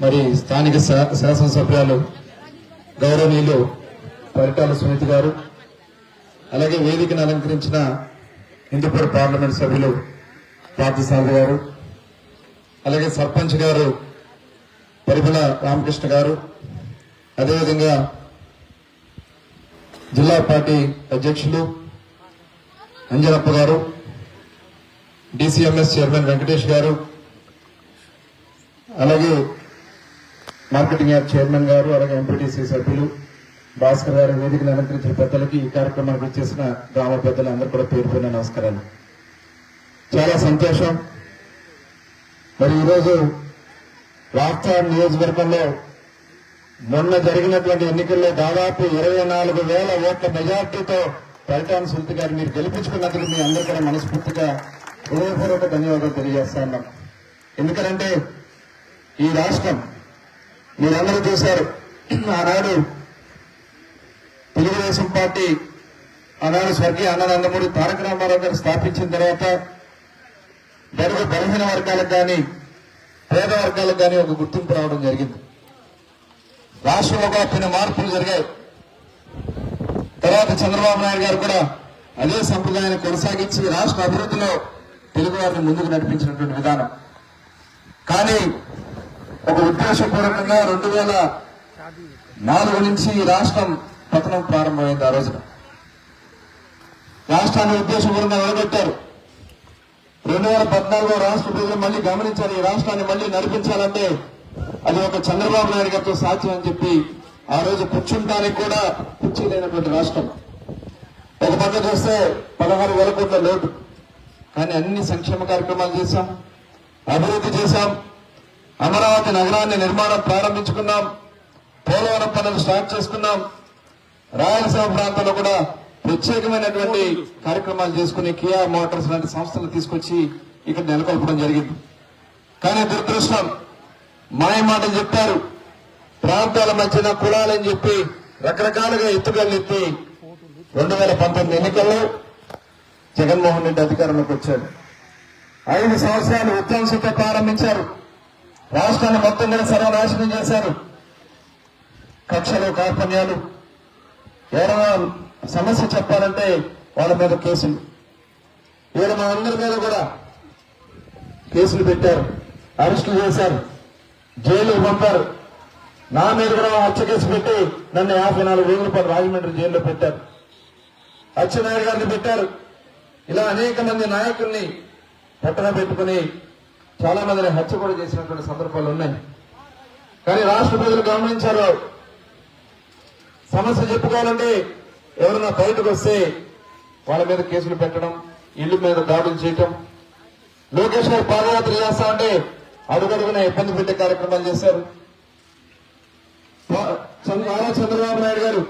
మరి స్థానిక శా- శాసనసభ్యులు గౌరవనీయులు పరిటాల సునీతి గారు అలాగే వేదికను అలంకరించిన హిందూపూర్ పార్లమెంట్ సభ్యులు పార్థసారథి గారు అలాగే సర్పంచ్ గారు పరిమళ రామకృష్ణ గారు అదేవిధంగా జిల్లా పార్టీ అధ్యక్షులు అంజనప్ప గారు డిసిఎంఎస్ చైర్మన్ వెంకటేష్ గారు అలాగే మార్కెటింగ్ యాప్ చైర్మన్ గారు అలాగే ఎంపీటీసీ సభ్యులు భాస్కర్ గారి వేదికను అలంకరించిన పెద్దలకి ఈ కార్యక్రమానికి వచ్చేసిన గ్రామ పెద్దలు అందరూ కూడా పేరు నమస్కారాలు. చాలా సంతోషం. మరి ఈరోజు రాష్ట్ర నియోజకవర్గంలో మొన్న జరిగినటువంటి ఎన్నికల్లో దాదాపు ఇరవై నాలుగు వేల ఓట్ల మెజార్టీతో పరిటాన్ సుల్తి గారు మీరు గెలిపించుకున్నందుకు మీ అందరూ కూడా మనస్ఫూర్తిగా హృదయపూర్వక ధన్యవాదాలు తెలియజేస్తా ఉన్నాం. ఎందుకంటే ఈ రాష్ట్రం మీరందరూ చూశారు. ఆనాడు తెలుగుదేశం పార్టీ ఆనాడు స్వర్గీయ అన్ననందమూరి తారక రామారావు గారు స్థాపించిన తర్వాత బరువు బలహీన వర్గాలకు కానీ పేద వర్గాలకు కానీ ఒక గుర్తింపు రావడం జరిగింది. రాష్ట్రంలో కూడా కొన్ని మార్పులు జరిగాయి. తర్వాత చంద్రబాబు నాయుడు గారు కూడా అదే సంప్రదాయాన్ని కొనసాగించి రాష్ట్ర అభివృద్ధిలో తెలుగు వారిని ముందుకు నడిపించినటువంటి విధానం. కానీ ఒక ఉద్దేశపూర్వకంగా రెండు వేల నాలుగు నుంచి ఈ రాష్ట్రం పతనం ప్రారంభమైంది ఆ రోజున. రాష్ట్రాన్ని ఉద్దేశపూర్వకంగా నిలబెట్టారు రెండు వేల పద్నాలుగులో రాష్ట్ర ప్రజలు మళ్ళీ గమనించాలి ఈ రాష్ట్రాన్ని మళ్ళీ నడిపించాలంటే అది ఒక చంద్రబాబు నాయుడు గారితో సాధ్యం అని చెప్పి ఆ రోజు కూర్చుంటానికి కూడా కుర్చీ లేనటువంటి రాష్ట్రం. ఒక పక్క చూస్తే పదహారు వేల కోట్ల లోటు. కానీ అన్ని సంక్షేమ కార్యక్రమాలు చేశాం అభివృద్ధి చేశాం అమరావతి నగరాన్ని నిర్మాణం ప్రారంభించుకున్నాం. పోలవరం పనులు స్టార్ట్ చేసుకున్నాం. రాయలసీమ ప్రాంతంలో కూడా ప్రత్యేకమైనటువంటి కార్యక్రమాలు చేసుకుని కియా మోటార్స్ లాంటి సంస్థలు తీసుకొచ్చి ఇక్కడ నెలకొల్పడం జరిగింది. కానీ దురదృష్టం మాయ మాటలు చెప్పారు. ప్రాంతాల మధ్యన కులాలని చెప్పి రకరకాలుగా ఎత్తుగల్లు ఎత్తి రెండు వేల పంతొమ్మిది ఎన్నికల్లో జగన్మోహన్ రెడ్డి అధికారంలోకి వచ్చాడు. ఐదు సంవత్సరాలు విధ్వంసంతో ప్రారంభించారు. రాష్ట్రాన్ని మొత్తం మీద సర్వనాశనం చేశారు. కక్షలు కార్పణ్యాలు. ఎవరైనా సమస్య చెప్పాలంటే వాళ్ళ మీద కేసులు. వీళ్ళు మా అందరి మీద కూడా కేసులు పెట్టారు. అరెస్టులు చేశారు. జైలు పంపారు. నా మీద కూడా హత్య కేసు పెట్టి నన్ను యాభై నాలుగు వేల రూపాయలు రాజమండ్రి జైల్లో పెట్టారు. అచ్చెన్నాయుడు గారిని పెట్టారు. ఇలా అనేక మంది నాయకుల్ని పట్టణ పెట్టుకుని చాలా మందిని హత్య కూడా చేసినటువంటి సందర్భాలు ఉన్నాయి. కానీ రాష్ట్ర ప్రజలు గమనించారు. సమస్య చెప్పుకోవాలంటే ఎవరైనా బయటకు వస్తే వాళ్ళ మీద కేసులు పెట్టడం ఇల్లు మీద దాడులు చేయటం. లోకేష్ గారు పాదయాత్ర చేస్తా అంటే అడుగడుగున ఇబ్బంది పెట్టే కార్యక్రమాలు చేశారు. నారా చంద్రబాబు నాయుడు గారు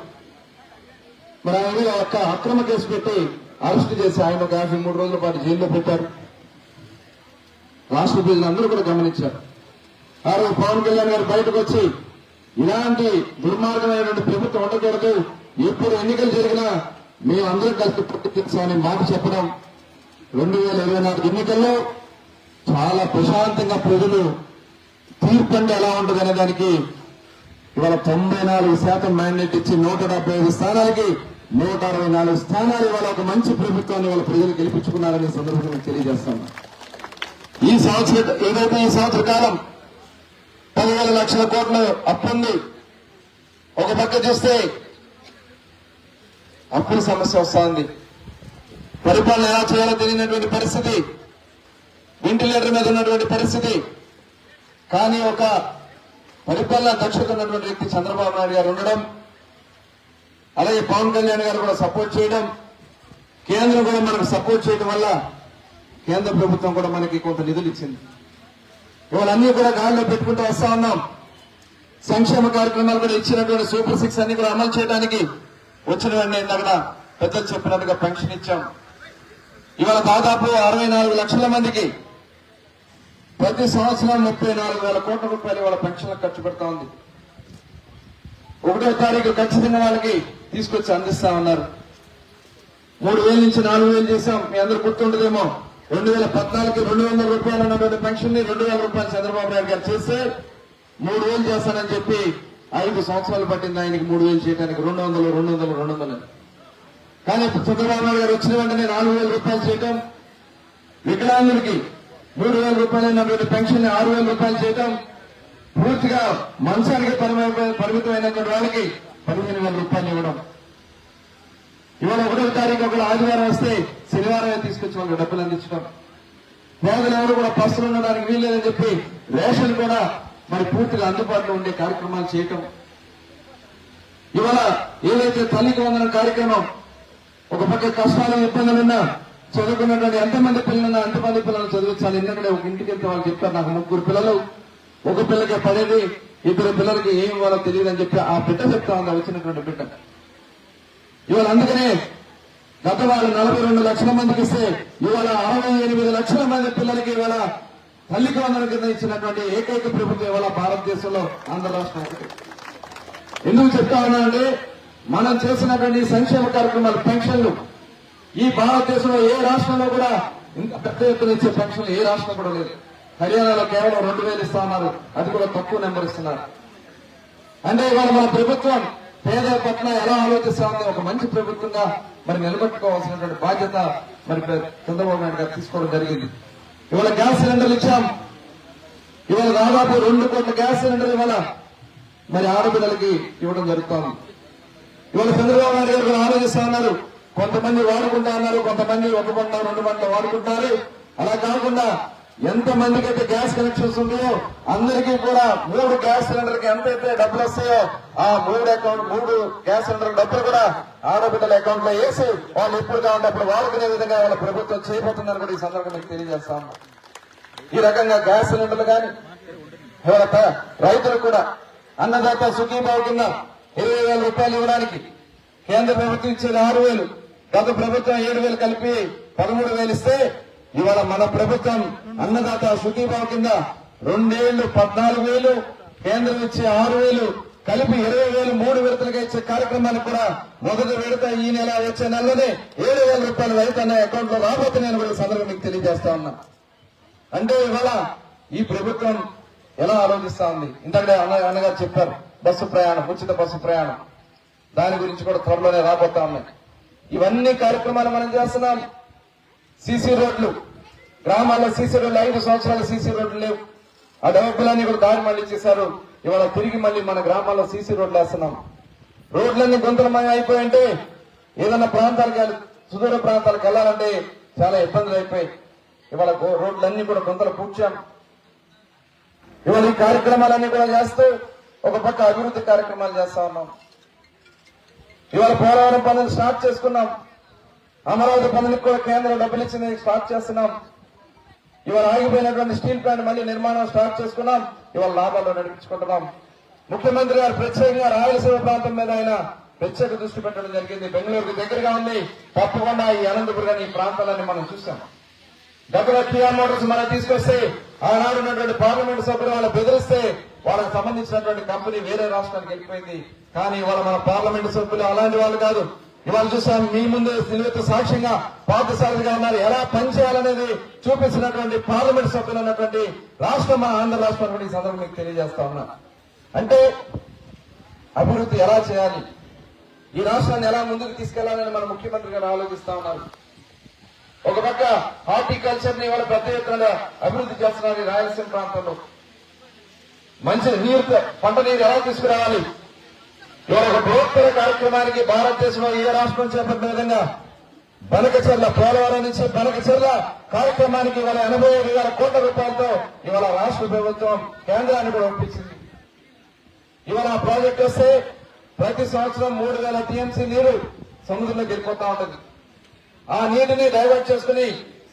మరి ఆయన మీద అక్రమ కేసు పెట్టి అరెస్ట్ చేసి ఆయన ఒక యాభై మూడు రోజుల పాటు జైల్లో పెట్టారు. రాష్ట్ర ప్రజలందరూ కూడా గమనించారు. ఆ రోజు పవన్ కళ్యాణ్ గారు బయటకు వచ్చి ఇలాంటి దుర్మార్గమైనటువంటి ప్రభుత్వం ఉండకూడదు. ఎప్పుడు ఎన్నికలు జరిగినా మేము కలిసి ప్రతిస్తామని మాట చెప్పడం రెండు వేల ఇరవై నాలుగు ఎన్నికల్లో చాలా ప్రశాంతంగా ప్రజలు తీర్పు అంటే ఎలా ఉంటుంది అనే దానికి ఇవాళ తొంభై నాలుగు శాతం మ్యాండేట్ ఇచ్చి నూట డెబ్బై ఐదు స్థానాలకి నూట అరవై నాలుగు స్థానాలు ఇవాళ ఒక మంచి ప్రభుత్వాన్ని వాళ్ళ ప్రజలు గెలిపించుకున్నారనే సందర్భంగా తెలియజేస్తాను ఈ సంవత్సర ఏదైతే ఈ సంవత్సర కాలం పదివేల లక్షల కోట్లు అప్పుంది ఒక పక్క చూస్తే అప్పుల సమస్య వస్తోంది. పరిపాలన ఎలా చేయాలో తెలియనటువంటి పరిస్థితి వెంటిలేటర్ మీద ఉన్నటువంటి పరిస్థితి. కానీ ఒక పరిపాలన దక్షత ఉన్నటువంటి వ్యక్తి చంద్రబాబు నాయుడు గారు ఉండడం అలాగే పవన్ కళ్యాణ్ గారు కూడా సపోర్ట్ చేయడం కేంద్రం కూడా మనకు సపోర్ట్ చేయడం వల్ల కేంద్ర ప్రభుత్వం కూడా మనకి కొంత నిధులు ఇచ్చింది. ఇవాళ అన్ని కూడా గాలిలో పెట్టుకుంటూ వస్తా ఉన్నాం. సంక్షేమ కార్యక్రమాలు కూడా ఇచ్చినటువంటి సూపర్ సిక్స్ అన్ని కూడా అమలు చేయడానికి వచ్చిన వెంటనే ఇందాక పెద్దలు చెప్పినట్టుగా పెన్షన్ ఇచ్చాం. ఇవాళ దాదాపు అరవై నాలుగు లక్షల మందికి ప్రతి సంవత్సరం ముప్పై నాలుగు వేల కోట్ల రూపాయలు వాళ్ళ పెన్షన్లకు ఖర్చు పెడతా ఉంది. ఒకటో తారీఖు ఖచ్చితంగా వాళ్ళకి తీసుకొచ్చి అందిస్తా ఉన్నారు. మూడు వేల నుంచి నాలుగు వేలు చేశాం. మీ అందరు గుర్తుండదేమో? రెండు వేల పద్నాలుగు రెండు వందల రూపాయలు ఉన్నటువంటి పెన్షన్ని రెండు వేల రూపాయలు చంద్రబాబు నాయుడు గారు చేస్తే మూడు వేలు చేస్తానని చెప్పి ఐదు సంవత్సరాలు పట్టింది ఆయనకి మూడు వేలు చేయడానికి రెండు వందలు రెండు వందలు రెండు వందలు కానీ చంద్రబాబు నాయుడు గారు వచ్చిన వెంటనే నాలుగు వేల రూపాయలు చేయటం వికలాంగులకి మూడు వేల రూపాయలైనటువంటి పెన్షన్ ఆరు వేల రూపాయలు చేయటం పూర్తిగా మంచానికి పరిమితమైనటువంటి వాళ్ళకి పదిహేను వేల రూపాయలు ఇవ్వడం. ఇవాళ ఒకటో తారీఖు ఒకళ్ళు ఆదివారం వస్తే శనివారం తీసుకొచ్చి వాళ్ళు డబ్బులు అందించడం. పేదలు ఎవరు కూడా పస్తులు ఉండడానికి వీల్లేదని చెప్పి రేషన్ కూడా మరి పూర్తిగా అందుబాటులో ఉండే కార్యక్రమాలు చేయటం. ఇవాళ ఏదైతే తల్లికి వందన కార్యక్రమం ఒక పక్క కష్టాలు ఇబ్బందులున్నా చదువుకున్నటువంటి ఎంతమంది పిల్లలున్నా ఎంతమంది పిల్లలు చదివించాలి ఎందుకంటే ఒక ఇంటికి వెళ్తే వాళ్ళు చెప్తారు నాకు ముగ్గురు పిల్లలు ఒక పిల్లకి పడేది ఇద్దరు పిల్లలకి ఏం ఇవ్వాలో తెలియదు అని చెప్పి ఆ బిడ్డ చెప్తా ఉంది వచ్చినటువంటి బిడ్డ. ఇవాళ అందుకనే గత వాళ్ళు నలభై రెండు లక్షల మందికి ఇస్తే ఇవాళ అరవై ఎనిమిది లక్షల మంది పిల్లలకి ఇవాళ తల్లికి వందల కింద ఇచ్చినటువంటి ఏకైక ప్రభుత్వం ఇవాళ భారతదేశంలో ఆంధ్ర రాష్ట్రం ఎందుకు చెప్తా ఉన్నానంటే మనం చేసినటువంటి సంక్షేమ కార్యక్రమాలు పెన్షన్లు. ఈ భారతదేశంలో ఏ రాష్ట్రంలో కూడా ఇంకా పెద్ద ఎత్తున ఇచ్చే పెన్షన్లు ఏ రాష్ట్రం కూడా లేదు. హర్యానాలో కేవలం రెండు వేలు ఇస్తా ఉన్నారు. అది కూడా తక్కువ నెంబర్ ఇస్తున్నారు. అంటే ఇవాళ మన ప్రభుత్వం పేదల పట్ల ఎలా ఆలోచిస్తా ఉంది ఒక మంచి ప్రభుత్వంగా మరి నిలబెట్టుకోవాల్సినటువంటి బాధ్యత మరి చంద్రబాబు నాయుడు గారు తీసుకోవడం జరిగింది. ఇవాళ గ్యాస్ సిలిండర్లు ఇచ్చాం. ఇవాళ దాదాపు రెండు కోట్ల గ్యాస్ సిలిండర్ ఇవాళ మరి ఆడపిల్లలకి ఇవ్వడం జరుగుతోంది. ఇవాళ చంద్రబాబు నాయుడు గారు ఆలోచిస్తా ఉన్నారు. కొంతమంది వాడుకుంటా ఉన్నారు కొంతమంది ఒక పంట రెండు పంట వాడుకుంటారు. అలా కాకుండా ఎంత మందికి అయితే గ్యాస్ కనెక్షన్స్ ఉన్నాయో అందరికీ కూడా మూడు గ్యాస్ సిలిండర్కి ఎంతైతే డబ్బులు వస్తాయో ఆ మూడు అకౌంట్ మూడు గ్యాస్ సిలిండర్ డబ్బులు కూడా ఆడబిడ్డల అకౌంట్లో వేసి వాళ్ళు ఎప్పుడు కావాలంటే అప్పుడు వాడుకునే విధంగా వాళ్ళ ప్రభుత్వం చేయబోతుందని కూడా ఈ సందర్భంగా మీకు తెలియజేస్తా ఈ రకంగా గ్యాస్ సిలిండర్లు కానీ రైతులు కూడా అన్నదాత సుఖీభావ కింద ఇరవై వేల రూపాయలు ఇవ్వడానికి కేంద్ర ప్రభుత్వం ఇచ్చేది ఆరు వేలు. గత ప్రభుత్వం ఏడు వేలు కలిపి పదమూడు వేలు ఇస్తే ఇవాళ మన ప్రభుత్వం అన్నదాత సుఖీభావ కింద రెండేళ్ళు పద్నాలుగు వేలు కేంద్రం ఇచ్చే ఆరు వేలు కలిపి ఇరవై వేలు మూడు విడతలుగా ఇచ్చే కార్యక్రమానికి కూడా మొదటి విడత ఈ నెల వచ్చే నెలలోనే ఏడు వేల రూపాయలు రైతు అన్న అకౌంట్లో రాబోతున్నాయని కూడా సందర్భం మీకు తెలియజేస్తా ఉన్నా. అంటే ఇవాళ ఈ ప్రభుత్వం ఎలా ఆలోచిస్తా ఉంది? ఇంతకడే అన్న అన్నగారు చెప్పారు బస్సు ప్రయాణం ఉచిత బస్సు ప్రయాణం. దాని గురించి కూడా త్వరలోనే రాబోతా ఉన్నాయి ఇవన్నీ కార్యక్రమాలు మనం చేస్తున్నాం. సీసీ రోడ్లు. గ్రామాల్లో సీసీ రోడ్లు ఐదు సంవత్సరాల సీసీ రోడ్లు లేవు. ఆ డబ్బులన్నీ కూడా దారి మళ్ళీ చేశారు. ఇవాళ తిరిగి మళ్ళీ మన గ్రామాల్లో సీసీ రోడ్లు వేస్తున్నాం. రోడ్లన్నీ గుంతలమయం అయిపోయింటే ఏదైనా ప్రాంతాలకు వెళ్ళ- సుదూర ప్రాంతాలకు వెళ్ళాలంటే చాలా ఇబ్బందులు అయిపోయాయి. ఇవాళ రోడ్లన్నీ కూడా గుంతలు పూడ్చాం. ఇవాళ ఈ కార్యక్రమాలన్నీ కూడా చేస్తూ ఒక పక్క అభివృద్ధి కార్యక్రమాలు చేస్తా ఉన్నాం. ఇవాళ పోలవరం పనులు స్టార్ట్ చేసుకున్నాం. అమరావతి పనులకు కూడా కేంద్రం డబ్బులు ఇచ్చింది స్టార్ట్ చేస్తున్నాం. ఇవాళ ఆగిపోయినటువంటి స్టీల్ ప్లాంట్ మళ్ళీ నిర్మాణం స్టార్ట్ చేసుకున్నాం. ఇవాళ లాభాల్లో నడిపించుకుంటున్నాం. ముఖ్యమంత్రి గారు ప్రత్యేకంగా రాయలసీమ ప్రాంతం మీద ఆయన ప్రత్యేక దృష్టి పెట్టడం జరిగింది. బెంగళూరుకు దగ్గరగా ఉంది. తప్పకుండా ఈ అనంతపురం ఈ ప్రాంతాలన్నీ మనం చూసాం దగ్గర కియా మోటార్స్ మనం తీసుకొస్తే ఆనాడు ఉన్నటువంటి పార్లమెంట్ సభ్యులు వాళ్ళు బెదిరిస్తే వాళ్ళకి సంబంధించినటువంటి కంపెనీ వేరే రాష్ట్రానికి వెళ్ళిపోయింది. కానీ వాళ్ళ మన పార్లమెంట్ సభ్యులు అలాంటి వాళ్ళు కాదు. ఇవాళ చూస్తాం మీ ముందు నిలువెత్తు సాక్ష్యంగా పార్థసారథిగా ఉన్నారు. ఎలా పనిచేయాలనేది చూపించినటువంటి పార్లమెంట్ సభ్యులు ఉన్నటువంటి రాష్ట్రం మన ఆంధ్ర రాష్ట్రం ఈ సందర్భంగా మీకు తెలియజేస్తా ఉన్నా. అంటే అభివృద్ధి ఎలా చేయాలి? ఈ రాష్ట్రాన్ని ఎలా ముందుకు తీసుకెళ్ళాలని మన ముఖ్యమంత్రి గారు ఆలోచిస్తా ఉన్నారు. ఒక పక్క హార్టికల్చర్ని ఇవాళ పెద్ద ఎత్తున అభివృద్ధి చేస్తున్నారు రాయలసీమ ప్రాంతంలో. మంచి నీరు పంట నీరు ఎలా తీసుకురావాలి? ఒక బృహత్తర కార్యక్రమానికి భారతదేశంలో ఏ రాష్ట్రం చేపట్టిన విధంగా బనకచర్ల పోలవరం నుంచి బనకచర్ల కార్యక్రమానికి ఇవాళ ఎనభై ఐదు వేల కోట్ల రూపాయలతో ఇవాళ రాష్ట్ర ప్రభుత్వం కేంద్రాన్ని కూడా ఒప్పించింది ఇవాళ ఆ ప్రాజెక్ట్ వస్తే ప్రతి సంవత్సరం మూడు వేల టీఎంసీ నీరు సముద్రంలోకి వెళ్ళిపోతా ఉంటుంది. ఆ నీటిని డైవర్ట్ చేసుకుని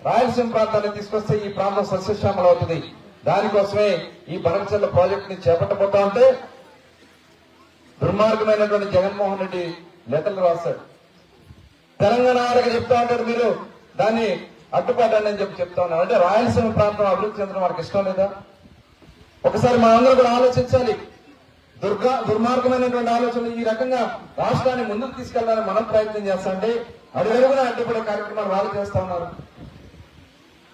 రాయలసీమ ప్రాంతాన్ని తీసుకొస్తే ఈ ప్రాంతం సస్యశ్యామలం అవుతుంది. దానికోసమే ఈ బనకచర్ల ప్రాజెక్ట్ని చేపట్టబోతా ఉంటే దుర్మార్గమైనటువంటి జగన్మోహన్ రెడ్డి లెటర్లు రాశాడు తెలంగాణ ఆడకి చెప్తా ఉంటారు మీరు దాన్ని అడ్డుపడ్డండి అని చెప్పి చెప్తా ఉన్నారు. అంటే రాయలసీమ ప్రాంతం అభివృద్ధి చెందడం వారికి ఇష్టం లేదా? ఒకసారి మా అందరూ కూడా ఆలోచించాలి. దుర్గా దుర్మార్గమైనటువంటి ఆలోచనలు ఈ రకంగా రాష్ట్రాన్ని ముందుకు తీసుకెళ్ళాలని మనం ప్రయత్నం చేస్తాంటే అడుగడుగున అడ్డుపడే కార్యక్రమాలు వాళ్ళు చేస్తా ఉన్నారు.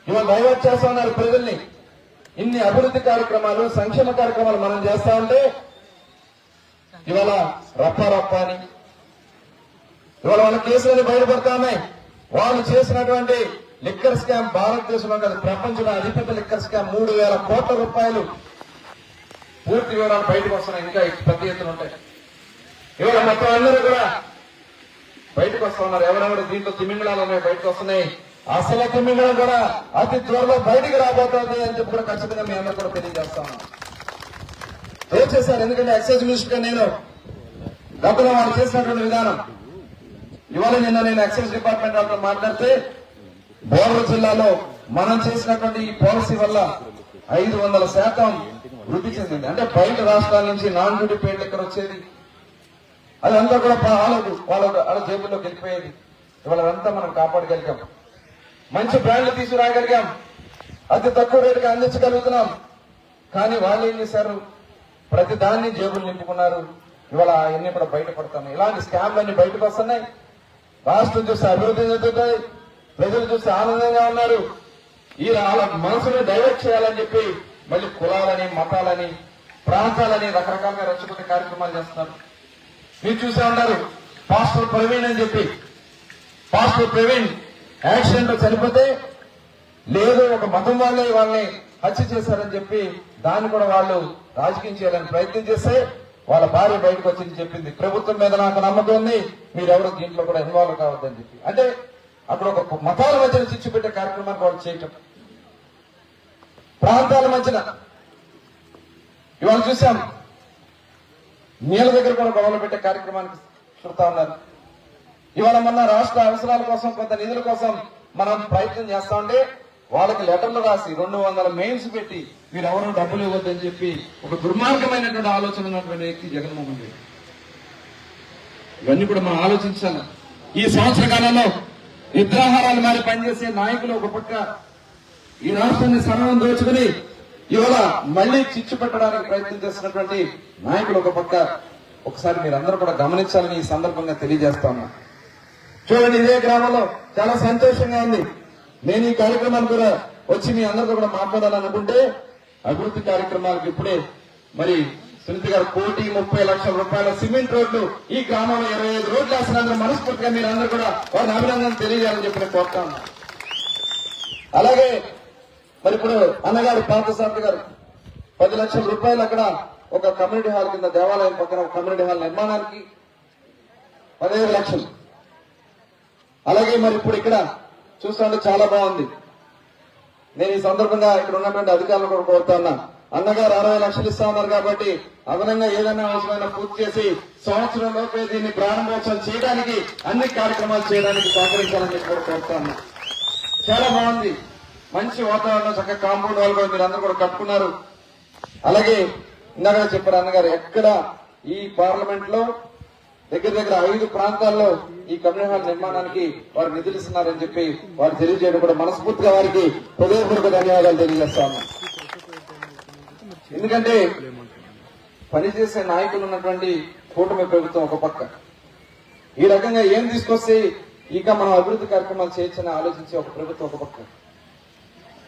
ఇవాళ డైవర్ట్ చేస్తా ఉన్నారు ప్రజల్ని. ఇన్ని అభివృద్ధి కార్యక్రమాలు సంక్షేమ కార్యక్రమాలు మనం చేస్తా ఉంటే ఇవాళ రప్ప రప్ప అని. ఇవాళ వాళ్ళ కేసులని బయటపడతా ఉన్నాయి వాళ్ళు చేసినటువంటి లిక్కర్ స్కామ్ భారతదేశంలో కాదు ప్రపంచంలో అతిపెద్ద లిక్కర్ స్కామ్ మూడు వేల కోట్ల రూపాయలు. పూర్తి వివరాలు బయటకు వస్తున్నాయి ఇంకా పెద్ద ఎత్తున ఉంటాయి. ఇవాళ మొత్తం అందరూ కూడా బయటకు వస్తా ఉన్నారు. ఎవరెవరు దీంట్లో తిమింగళాలు ఉన్నాయి బయటకు వస్తున్నాయి. అసలు తిమింగళం కూడా అతి త్వరలో బయటికి రాబోతోంది అని చెప్పి కూడా ఖచ్చితంగా మీ అందరూ కూడా తెలియజేస్తా ఏం చేశారు ఎందుకంటే ఎక్సైజ్ మినిస్టర్ నేను గతంలో వాళ్ళు చేసినటువంటి విధానం. ఇవాళ నిన్న నేను ఎక్సైజ్ డిపార్ట్మెంట్ వాళ్ళతో మాట్లాడితే బోర్డర్ జిల్లాలో మనం చేసినటువంటి ఈ పాలసీ వల్ల ఐదు వందల శాతం వృద్ధి చెందింది. అంటే బయట రాష్ట్రాల నుంచి నాన్ డ్యూటీ పేడ్ ఇక్కడ వచ్చేది. అదంతా కూడా పా- వాళ్ళకు వాళ్ళ వాళ్ళ జేబుల్లోకి వెళ్ళిపోయేది. ఇవాళ అంతా మనం కాపాడగలిగాం. మంచి బ్రాండ్లు తీసుకురాగలిగాం. అతి తక్కువ రేటుకి అందించగలుగుతున్నాం. కానీ వాళ్ళు ఏం చేశారు? ప్రతి దాన్ని జేబులు నింపుకున్నారు. ఇవాళ అవన్నీ కూడా బయటపడుతున్నాయి. ఇలాంటి స్కామ్లన్నీ బయటకు వస్తున్నాయి రాష్ట్రం చూస్తే అభివృద్ధి చెందుతాయి ప్రజలు చూస్తే ఆనందంగా ఉన్నారు. ఈ వాళ్ళ మనసుని డైవర్ట్ చేయాలని చెప్పి మళ్ళీ కులాలని మతాలని ప్రాంతాలని రకరకాలుగా రెచ్చగొట్టే కార్యక్రమాలు చేస్తున్నారు. మీరు చూసే ఉన్నారు పాస్టర్ ప్రవీణ్ అని చెప్పి. పాస్టర్ ప్రవీణ్ యాక్సిడెంట్లో చనిపోతే లేదు ఒక మతం వాళ్ళే వాళ్ళని హత్య చేశారని చెప్పి దాన్ని కూడా వాళ్ళు రాజకీయం చేయాలని ప్రయత్నం చేస్తే వాళ్ళ భార్య బయటకు వచ్చింది చెప్పింది. ప్రభుత్వం మీద నాకు నమ్మకం ఉంది. మీరెవరు దీంట్లో కూడా ఇన్వాల్వ్ కావద్దని చెప్పి. అంటే అక్కడ ఒక మతాల మధ్యన చిచ్చు పెట్టే కార్యక్రమాన్ని వాళ్ళు చేయటం. ప్రాంతాల మధ్యన. ఇవాళ చూసాం నీళ్ళ దగ్గర కూడా గొడవలు పెట్టే కార్యక్రమానికి చుడతా ఉన్నారు. ఇవాళ మన రాష్ట్ర అవసరాల కోసం కొంత నిధుల కోసం మనం ప్రయత్నం చేస్తా ఉంటే వాళ్ళకి లెటర్లు రాసి రెండు వందల మెయిల్స్ పెట్టి మీరు ఎవరు డబ్బులు ఇవ్వద్దని చెప్పి ఒక దుర్మార్గమైనటువంటి ఆలోచన ఉన్నటువంటి వ్యక్తి జగన్మోహన్ రెడ్డి. ఇవన్నీ కూడా మనం ఆలోచించాలి. ఈ సంవత్సర కాలంలో నిద్రాహారాలు మారి పనిచేసే నాయకులు ఒక పక్క ఈ రాష్ట్రాన్ని సమయం దోచుకుని ఇవాళ మళ్ళీ చిచ్చు పెట్టడానికి ప్రయత్నం చేస్తున్నటువంటి నాయకులు ఒక పక్క. ఒకసారి మీరందరూ కూడా గమనించాలని ఈ సందర్భంగా తెలియజేస్తాను. చూడండి ఇదే గ్రామంలో చాలా సంతోషంగా ఉంది. నేను ఈ కార్యక్రమాన్ని కూడా వచ్చి మీ అందరితో కూడా మాట్లాడాలనుకుంటే అభివృద్ధి కార్యక్రమాలకు ఇప్పుడే మరి సునీతి గారు కోటి ముప్పై లక్షల రూపాయల సిమెంట్ రోడ్లు ఈ గ్రామంలో ఇరవై ఐదు రోడ్లు వేస్తున్నందుకు మనస్ఫూర్తిగా మీరు అందరూ కూడా వారిని అభినందన తెలియజేయాలని చెప్పి నేను అలాగే మరి ఇప్పుడు అన్నగారు పార్థసారథి గారు పది లక్షల రూపాయలు అక్కడ ఒక కమ్యూనిటీ హాల్ కింద దేవాలయం పక్కన ఒక కమ్యూనిటీ హాల్ నిర్మాణానికి పదిహేను లక్షలు. అలాగే మరి ఇప్పుడు ఇక్కడ చూస్తుంటే చాలా బాగుంది. నేను ఈ సందర్భంగా ఇక్కడ ఉన్నటువంటి అధికారులు కూడా కోరుతాన్నా అన్నగారు అరవై లక్షలు ఇస్తా ఉన్నారు కాబట్టి అదనంగా ఏదైనా అవసరమైన పూర్తి చేసి సంవత్సరం లోపే దీన్ని ప్రారంభోత్సవం చేయడానికి అన్ని కార్యక్రమాలు చేయడానికి సహకరించాలని కూడా కోరుతా చాలా బాగుంది. మంచి వాతావరణం చక్కగా కాంపౌండ్ వాళ్ళు కూడా మీరు అందరూ కూడా కట్టుకున్నారు. అలాగే ఇందాక చెప్పారు అన్నగారు ఎక్కడ ఈ పార్లమెంట్లో దగ్గర దగ్గర ఐదు ప్రాంతాల్లో ఈ కమ్యూనిటీ హాల్ నిర్మాణానికి వారు నిధులు ఇస్తున్నారని చెప్పి వారు తెలియజేయడం కూడా మనస్ఫూర్తిగా వారికి హృదయపూర్వక ధన్యవాదాలు తెలియజేస్తాము ఎందుకంటే పనిచేసే నాయకులు ఉన్నటువంటి కూటమి ప్రభుత్వం ఒక పక్క. ఈ రకంగా ఏం తీసుకొస్తే ఇక మనం అభివృద్ధి కార్యక్రమాలు చేయొచ్చని ఆలోచించే ఒక ప్రభుత్వం ఒక పక్క.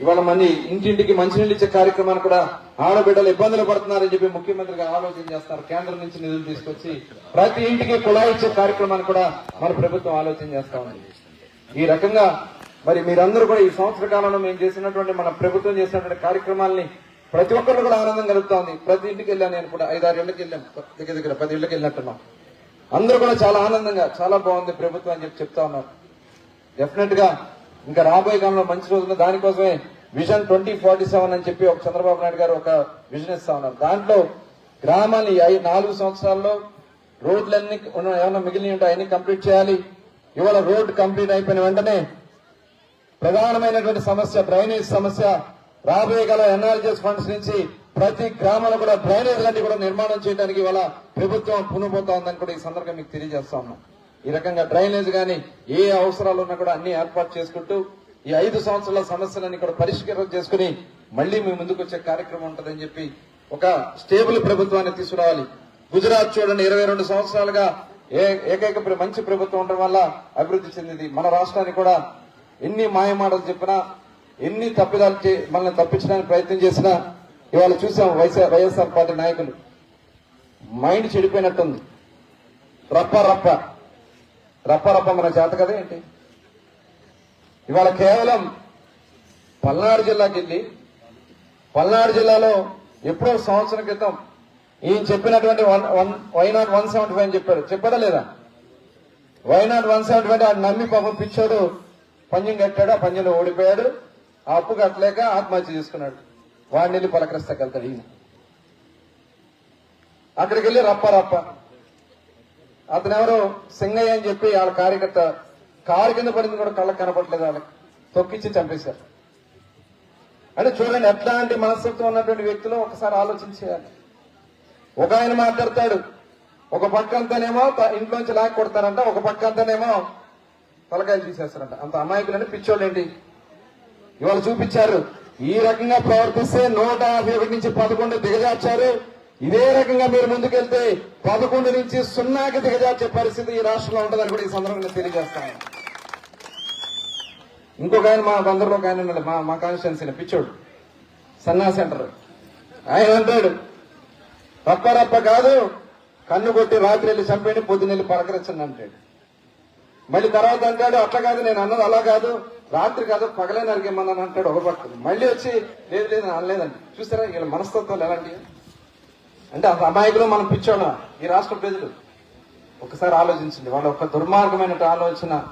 ఇవాళ మళ్ళీ ఇంటింటికి మంచినీళ్ళు ఇచ్చే కార్యక్రమాన్ని కూడా ఆడబిడ్డలు ఇబ్బందులు పడుతున్నారని చెప్పి ముఖ్యమంత్రి గారు ఆలోచన చేస్తారు కేంద్రం నుంచి నిధులు తీసుకొచ్చి ప్రతి ఇంటికి కుళాయి ఇచ్చే కార్యక్రమాన్ని కూడా మన ప్రభుత్వం ఆలోచన చేస్తా ఉంది. ఈ రకంగా మరి మీరందరూ కూడా ఈ సంవత్సర కాలంలో మేము చేసినటువంటి మన ప్రభుత్వం చేసినటువంటి కార్యక్రమాల్ని ప్రతి ఒక్కరు కూడా ఆనందం కలుగుతా ఉంది. ప్రతి ఇంటికి వెళ్ళాను నేను కూడా. ఐదారు ఇళ్ళకి వెళ్ళాం. దగ్గర దగ్గర పది ఇళ్ళకి వెళ్ళినట్టున్నాం. అందరూ కూడా చాలా ఆనందంగా చాలా బాగుంది ప్రభుత్వం అని చెప్పి చెప్తా ఉన్నారు. డెఫినెట్గా ఇంకా రాబోయే కాలంలో మంచి రోజుల్లో దానికోసమే విజన్ ట్వంటీ ఫార్టీ సెవెన్ అని చెప్పి ఒక చంద్రబాబు నాయుడు గారు ఒక విజన్ ఇస్తా ఉన్నారు. దాంట్లో గ్రామాన్ని ఐ- నాలుగు సంవత్సరాల్లో రోడ్లన్నీ ఏమైనా మిగిలిన ఉంటే అవన్నీ కంప్లీట్ చేయాలి. ఇవాళ రోడ్ కంప్లీట్ అయిపోయిన వెంటనే ప్రధానమైనటువంటి సమస్య డ్రైనేజ్ సమస్య రాబోయే గల ఎన్ఆర్జీఎస్ ఫండ్స్ నుంచి ప్రతి గ్రామంలో కూడా డ్రైనేజ్ లాంటివి కూడా నిర్మాణం చేయడానికి ఇవాళ ప్రభుత్వం పునుపోతా ఉందని కూడా ఈ సందర్భంగా మీకు తెలియజేస్తా ఉన్నాం. ఈ రకంగా డ్రైనేజ్ కానీ ఏ అవసరాలు ఉన్నా కూడా అన్ని ఏర్పాటు చేసుకుంటూ ఈ ఐదు సంవత్సరాల సమస్యలన్నీ కూడా పరిష్కారం చేసుకుని మళ్ళీ మీ ముందుకు వచ్చే కార్యక్రమం ఉంటుందని చెప్పి ఒక స్టేబుల్ ప్రభుత్వాన్ని తీసుకురావాలి. గుజరాత్ చూడండి ఇరవై రెండు సంవత్సరాలుగా ఏ ఏకైక మంచి ప్రభుత్వం ఉండడం వల్ల అభివృద్ధి చెందింది. మన రాష్ట్రానికి కూడా ఎన్ని మాయమాటలు చెప్పినా ఎన్ని తప్పిదాలు మనల్ని తప్పించడానికి ప్రయత్నం చేసినా ఇవాళ చూసాం వైఎస్ఆర్ వైఎస్ఆర్ పార్టీ నాయకులు. మైండ్ చెడిపోయినట్టుంది. రప్ప రప్ప. రప్పరప్ప మన చేత కదా ఏంటి? ఇవాళ కేవలం పల్నాడు జిల్లాకి వెళ్ళి పల్నాడు జిల్లాలో ఎప్పుడో సంవత్సరం క్రితం ఈయన చెప్పినటువంటి one one why not one seventy five అని చెప్పారు. చెప్పారా లేదా? Why not one seventy five ఆడు నమ్మి పాపం పిచ్చోడు పంజం కట్టాడు ఆ పంజంలో ఓడిపోయాడు ఆ అప్పు కట్టలేక ఆత్మహత్య చేసుకున్నాడు. వాడిని వెళ్ళి పలకరిస్తాకెళ్తాడు ఈయన. అక్కడికి వెళ్ళి రప్ప రప్ప అతను ఎవరో సింగయ్య అని చెప్పి వాళ్ళ కార్యకర్త కారు కింద పడింది కూడా కళ్ళకు కనపడలేదు వాళ్ళకి. తొక్కిచ్చి చంపేశారు. అంటే చూడండి ఎట్లాంటి మనస్తత్వం ఉన్నటువంటి వ్యక్తులు ఒకసారి ఆలోచించేయాలి ఒక ఆయన మాట్లాడతాడు ఒక పక్క అంతానేమో ఇంట్లోంచి లాక్ కొడతారంట ఒక పక్క అంతానేమో తలకాయలు తీసేస్తారంట. అంత అమాయకులని పిచ్చోళ్ళు ఏంటి ఇవాళ చూపించారు. ఈ రకంగా ప్రవర్తిస్తే నూట యాభై ఒకటి నుంచి పదకొండు దిగజార్చారు. ఇదే రకంగా మీరు ముందుకెళ్తే పదకొండు నుంచి సున్నాకి దిగజార్చే పరిస్థితి ఈ రాష్ట్రంలో ఉంటుందని కూడా ఈ సందర్భంగా తెలియజేస్తాను. ఇంకొక ఆయన మా బందర్లో ఒక ఆయన ఉన్నాడు మా మా కాన్స్టిట్యున్సీ పిచ్చోడు సన్నా సెంటర్. ఆయన అంటాడు రప్పరప్ప కాదు కన్ను కొట్టి రాత్రి వెళ్ళి చంపేయండి పొద్దునెళ్ళి పలకరించండి అంటాడు. మళ్ళీ తర్వాత అంటాడు అట్లా కాదు నేను అన్నది అలా కాదు రాత్రి కాదు పగలే నరికేమన్నాను అంటాడు ఒక పక్క. మళ్ళీ వచ్చి లేదు లేదు అనలేదండి. చూసారా వీళ్ళ మనస్తత్వాలు ఎలాంటివి? అంటే అంత అమాయకులు మనం పిచ్చోళ్ళ. ఈ రాష్ట్ర ప్రజలు. ఒకసారి ఆలోచించండి. వాళ్ళ ఒక దుర్మార్గమైన ఆలోచన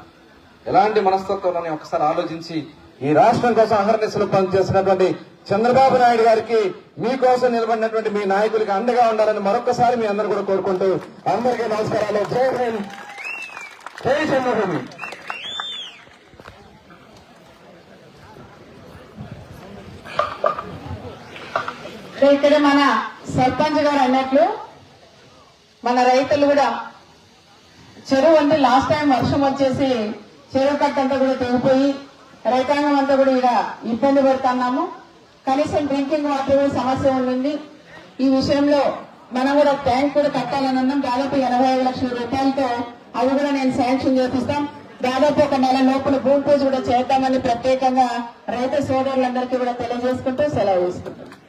ఎలాంటి మనస్తత్వాలని ఒకసారి ఆలోచించి ఈ రాష్ట్రం కోసం అహర్నిశలు పనిచేసినటువంటి చంద్రబాబు నాయుడు గారికి మీకోసం నిలబడినటువంటి మీ నాయకులకి అండగా ఉండాలని మరొకసారి మీ అందరు కూడా కోరుకుంటూ అందరికీ నమస్కారాలు. జై హింద్. జై చంద్రబాబు సో ఇక్కడ మన సర్పంచ్ గారు అన్నట్లు మన రైతులు కూడా చెరువు అంటే లాస్ట్ టైం వర్షం వచ్చేసి చెరువు కట్టంతా కూడా తెగిపోయి రైతాంగం అంతా కూడా ఇక్కడ ఇబ్బంది పడుతున్నాము. కనీసం డ్రింకింగ్ వాటర్ కూడా సమస్య ఉండింది. ఈ విషయంలో మనం కూడా ట్యాంక్ కూడా కట్టాలని అన్నాం. దాదాపు ఎనభై ఐదు లక్షల రూపాయలతో అవి కూడా నేను శాంక్షన్ చేపిస్తాం. దాదాపు ఒక నెల లోపల భూమి పూజ కూడా చేద్దామని ప్రత్యేకంగా రైతు సోదరులందరికీ కూడా తెలియజేసుకుంటూ సెలవు తీసుకుంటాం